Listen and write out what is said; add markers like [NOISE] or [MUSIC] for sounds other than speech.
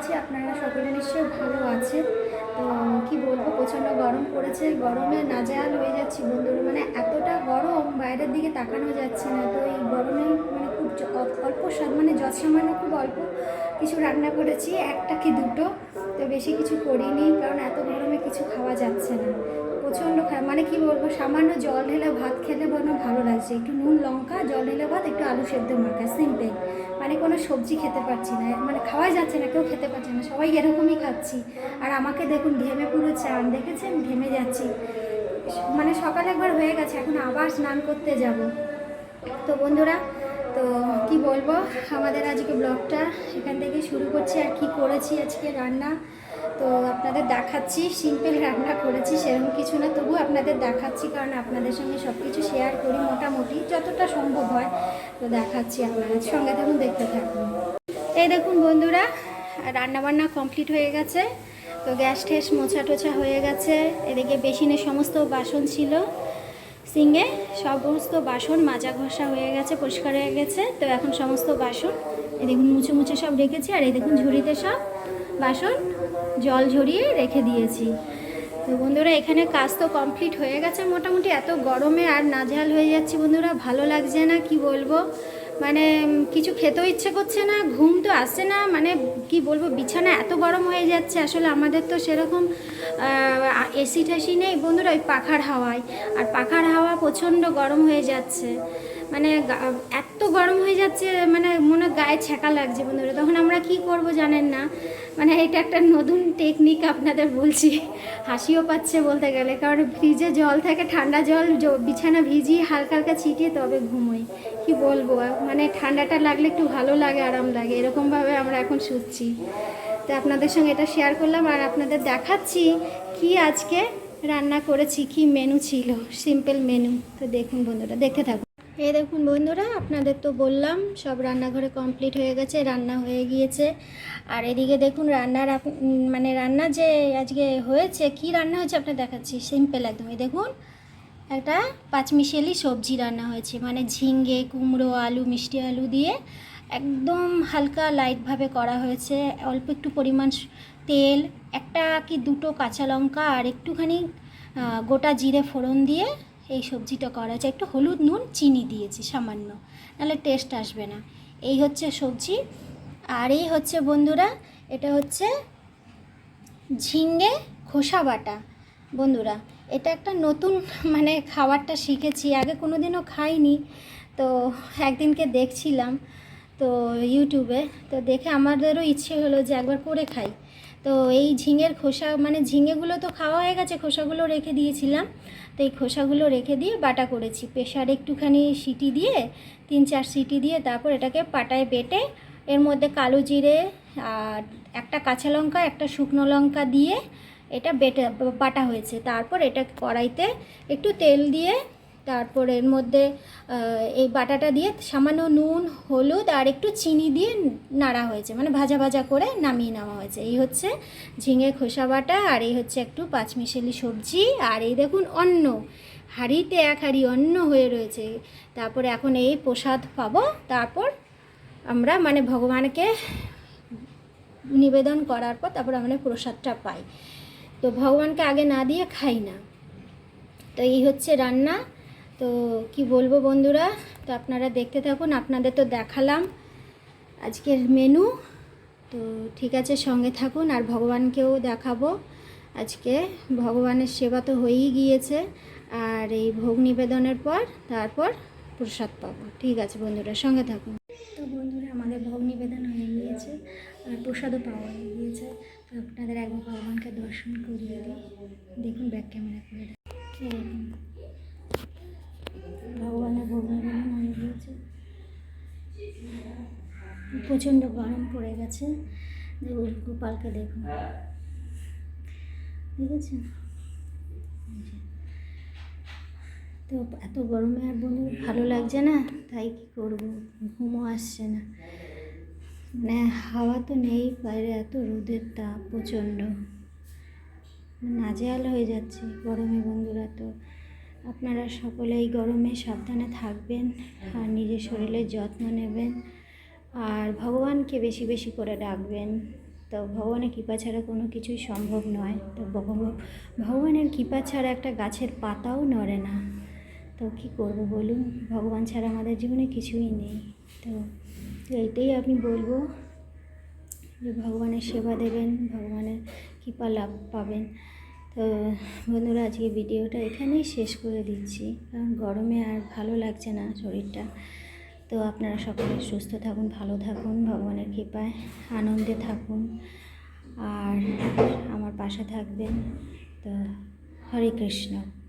করছি আপনারা সকলে নিশ্চয়ই ভালো আছেন। তো কি বলব, প্রচণ্ড গরম পড়েছে। গরমে নাজেহাল হয়ে যাচ্ছি বন্ধুরা। মানে এতটা গরম, বাইরের দিকে তাকানো যাচ্ছে না। তো এই গরমে মানে খুব অল্প স্বাদ মানে যত সামান্য খুব অল্প কিছু রান্না করেছি, একটা কি দুটো। তো বেশি কিছু করিনি, কারণ এত গরমে কিছু খাওয়া যাচ্ছে না। প্রচণ্ড খারাপ মানে কি বলব, সামান্য জল ঢেলে ভাত খেলে বলো ভালো লাগছে। একটু নুন, লঙ্কা, জল ঢেলে ভাত, একটু আলু সেদ্ধ মাখা সিম্পল মানে কোনো সবজি খেতে পারছি না মানে খাওয়াই যাচ্ছে না, কেউ খেতে পারছে না, সবাই এরকমই খাচ্ছি। আর আমাকে দেখুন, ঘেমে পুরো চান, দেখেছেন? ঘেমে যাচ্ছি। মানে সকাল একবার হয়ে গেছে, এখন আবার স্নান করতে যাব। তো বন্ধুরা, তো কি বলব, আমাদের আজকে ব্লগটা এখান থেকে শুরু করছি, আর কি করেছি আজকে রান্না, তো আপনাদের দেখাচ্ছি সিম্পল রান্না করেছি আপনাদের দেখাচ্ছি, কারণ আপনাদের সঙ্গে সব কিছু শেয়ার করি মোটামুটি, যতটা সম্ভব হয়। তো দেখাচ্ছি আপনাদের সঙ্গে থাকুন দেখতে থাকুন। এই দেখুন বন্ধুরা, রান্নাবান্না কমপ্লিট হয়ে গেছে। তো গ্যাস ঠেস মোছা টোছা হয়ে গেছে। এদিকে বেসিনের সমস্ত বাসন ছিল। সিঙ্গে সমস্ত বাসন মাজা ঘষা হয়ে গেছে, পরিষ্কার হয়ে গেছে। তো এখন সমস্ত বাসন, এই দেখুন, মুছে মুছে সব রেখেছি। আর এই দেখুন ঝুড়িতে সব বাসন জল ঝরিয়ে রেখে দিয়েছি। তো বন্ধুরা, এখানে কাজ তো কমপ্লিট হয়ে গেছে মোটামুটি। এত গরমে আর নাজেহাল হয়ে যাচ্ছি বন্ধুরা, ভালো লাগছে না, কি বলব? মানে কিছু খেতেও ইচ্ছে করছে না, ঘুম তো আসছে না মানে কি বলব, বিছানা এত গরম হয়ে যাচ্ছে, আসলে আমাদের তো সেরকম এসি টেসি নেই বন্ধুরা, ওই পাখার হাওয়ায়। আর পাখার হাওয়া প্রচণ্ড গরম হয়ে যাচ্ছে। মানে এত গরম হয়ে যাচ্ছে মানে মনে গায়ে ছ্যাঁকা লাগছে বন্ধুরা। তখন আমরা কি করব জানেন না? মানে এটা একটা নতুন টেকনিক আপনাদের বলছি। হাসিও পাচ্ছে বলতে গেলে। কারণ ফ্রিজে জল থাকে, ঠান্ডা জল বিছানা ভিজিয়ে হালকা হালকা ছিটিয়ে তবে ঘুমোই। কি বলব? মানে ঠান্ডাটা লাগলে একটু ভালো লাগে, আরাম লাগে। এরকমভাবে আমরা এখন শুচ্ছি। তো আপনাদের সঙ্গে এটা শেয়ার করলাম আর আপনাদের দেখাচ্ছি কি আজকে রান্না করেছি, কি মেনু ছিল। সিম্পল মেনু তো দেখুন বন্ধুরা, দেখতে থাকুন। এই দেখুন বন্ধুরা, আপনাদের তো বললাম, সব রান্নাঘরে কমপ্লিট হয়ে গেছে, রান্না হয়ে গিয়েছে। আর এদিকে দেখুন, রান্নার মানে রান্না যে আজকে হয়েছে, কি রান্না হয়েছে আপনার দেখাচ্ছি? সিম্পল একদম। এই দেখুন, একটা পাঁচমিশালি সবজি রান্না হয়েছে। মানে ঝিঙ্গে কুমড়ো, আলু, মিষ্টি আলু দিয়ে একদম হালকা লাইটভাবে করা হয়েছে। অল্প একটু পরিমাণ তেল, একটা কি দুটো কাঁচা লঙ্কা, আর একটুখানি গোটা জিরে ফোড়ন দিয়ে এই সবজিটা করা হয়েছে একটু হলুদ, নুন, চিনি দিয়েছি সামান্য, নাহলে টেস্ট আসবে না। এই হচ্ছে সবজি। আর এই হচ্ছে বন্ধুরা, এটা হচ্ছে ঝিঙ্গে খোসা বাটা। বন্ধুরা, এটা একটা নতুন [LAUGHS] মানে খাবারটা শিখেছি, আগে কোনো দিনও খাইনি, তো একদিনকে দেখছিলাম। তো ইউটিউবে তো দেখে আমাদেরও ইচ্ছে হলো যে একবার করে খাই। তো এই ঝিঙের খোসা মানে ঝিঙেগুলো তো খাওয়া হয়ে গেছে, খোসাগুলো রেখে দিয়েছিলাম। তো এই খোসাগুলো রেখে দিয়ে বাটা করেছি। প্রেশারে একটুখানি সিটি দিয়ে, তিন চার সিটি দিয়ে তারপর এটাকে পাটায় বেটে, এর মধ্যে কালো জিরে আর একটা কাঁচা লঙ্কা, একটা শুকনো লঙ্কা দিয়ে এটা বেটে, বাটা হয়েছে। তারপর এটা কড়াইতে একটু তেল দিয়ে তারপর এর মধ্যে এই বাটাটা দিয়ে সামান্য নুন, হলুদ আর একটু চিনি দিয়ে নাড়া হয়েছে। মানে ভাজা ভাজা করে নামিয়ে নেওয়া হয়েছে। এই হচ্ছে ঝিঙে খোসা বাটা আর এই হচ্ছে একটু পাঁচমিশালি সবজি। আর এই দেখুন অন্ন, হাঁড়িতে এক হাঁড়ি অন্ন হয়ে রয়েছে। তারপরে এখন এই প্রসাদ পাবো। তারপর আমরা মানে ভগবানকে নিবেদন করার পর তারপর আমরা প্রসাদটা পাই। তো ভগবানকে আগে না দিয়ে খাই না। তো এই হচ্ছে রান্না। তো কি বলব বন্ধুরা, তো আপনারা দেখতে থাকুন, আপনাদের তো দেখালাম আজকের মেনু তো ঠিক আছে, সঙ্গে থাকুন আর ভগবানকেও দেখাবো। আজকে ভগবানের সেবা তো হয়েই গিয়েছে, আর এই ভোগ নিবেদনের পর তারপর প্রসাদ পাবো। ঠিক আছে বন্ধুরা, সঙ্গে থাকুন। তো বন্ধুরা, আমাদের ভোগ নিবেদন হয়ে গিয়েছে, আর প্রসাদও পাওয়া হয়ে গিয়েছে। তো আপনাদের একবার ভগবানকে দর্শন করিয়ে দিই। দেখুন ব্যাক ক্যামেরা করে। দিই। এই দেখুন। ভগবানের ভোগ নিবেদন হয়ে গিয়েছে প্রচণ্ড গরম পড়ে গেছে। গোপালকে দেখুন। এই যে। তো এত গরমে আর বন্ধু ভালো লাগছে না? তাই কি করব? ঘুমও আসছে না। মানে হাওয়া তো নেই বাইরে, এত রোদের তাপ প্রচণ্ড। নাজেহাল হয়ে যাচ্ছে গরমে বন্ধুরা তো। আপনারা সকলে এই গরমে সাবধানে থাকবেন আর নিজের শরীরের যত্ন নেবেন। আর ভগবানকে বেশি বেশি করে ডাকবেন। তো ভগবানের কৃপা ছাড়া কোনো কিছুই সম্ভব নয়। তো ভগব- ভগবানের কৃপা ছাড়া একটা গাছের পাতাও নড়ে না। তো কী করব বলুন? ভগবান ছাড়া আমাদের জীবনে কিছুই নেই। তো এইটাই আমি বলব যে ভগবানের সেবা দেবেন, ভগবানের কৃপা লাভ পাবেন। তো বন্ধুরা, আজকে ভিডিওটা এখানেই শেষ করে দিচ্ছি। কারণ গরমে আর ভালো লাগছে না শরীরটা। তো আপনারা সকলে সুস্থ থাকুন, ভালো থাকুন, ভগবানের কৃপায় আনন্দে থাকুন। আর আমার পাশে থাকবেন। তো হরে কৃষ্ণ।